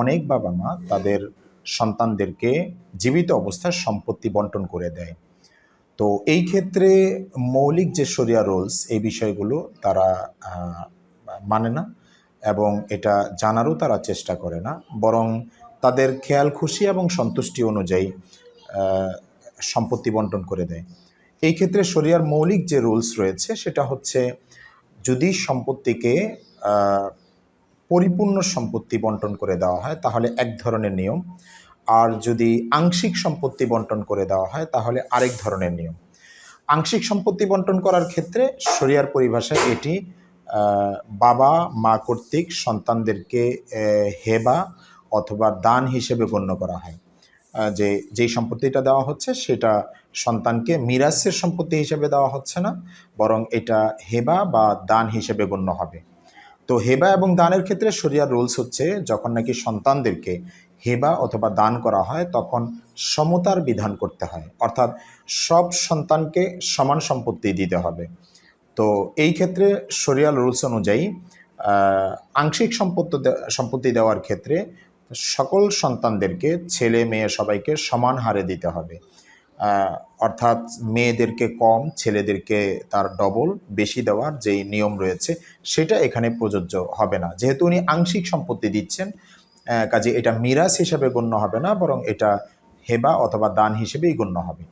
অনেক বাবা মা তাদের সন্তানদেরকে জীবিত অবস্থায় সম্পত্তি বন্টন করে দেয়। তো এই ক্ষেত্রে মৌলিক যে শরিয়া রোলস, এই বিষয়গুলো তারা মানে না এবং এটা জানারও তারা চেষ্টা করে না। বরং তাদের খেয়াল, খুশি এবং সন্তুষ্টি অনুযায়ী সম্পত্তি বন্টন করে দেয়। এই ক্ষেত্রে শরিয়ার মৌলিক যে রুলস রয়েছে, সেটা হচ্ছে যদি সম্পত্তিকে পরিপূর্ণ সম্পত্তি বন্টন করে দেওয়া হয়, তাহলে এক ধরনের নিয়ম। আর যদি আংশিক সম্পত্তি বন্টন করে দেওয়া হয়, তাহলে আরেক ধরনের নিয়ম। আংশিক সম্পত্তি বন্টন করার ক্ষেত্রে শরিয়ার পরিভাষায় এটি বাবা, মা কর্তৃক সন্তানদেরকে হেবা অথবা দান হিসেবে গণ্য করা হয়। যে, যেই সম্পত্তিটা দেওয়া হচ্ছে, সেটা সন্তানকে মিরাসের সম্পত্তি হিসেবে দেওয়া হচ্ছে না, বরং এটা হেবা বা দান হিসেবে গণ্য হবে। তো হেবা এবং দানের ক্ষেত্রে শরিয়ার রুলস হচ্ছে, যখন নাকি সন্তানদেরকে হেবা অথবা দান করা হয়, তখন সমতার বিধান করতে হয়। অর্থাৎ সব সন্তানকে সমান সম্পত্তি দিতে হবে। তো এই ক্ষেত্রে শরিয়াল রুলস অনুযায়ী আংশিক সম্পত্তি সম্পত্তি দেওয়ার ক্ষেত্রে সকল সন্তানদেরকে, ছেলে, মেয়ে সবাইকে সমান হারে দিতে হবে। অর্থাৎ মেয়েদেরকে কম, ছেলেদেরকে তার ডবল বেশি দেওয়ার যেই নিয়ম রয়েছে, সেটা এখানে প্রযোজ্য হবে না। যেহেতু উনি আংশিক সম্পত্তি দিচ্ছেন কাজে এটা মিরাজ হিসাবে গণ্য হবে না, বরং এটা হেবা অথবা দান হিসেবেই গণ্য হবে।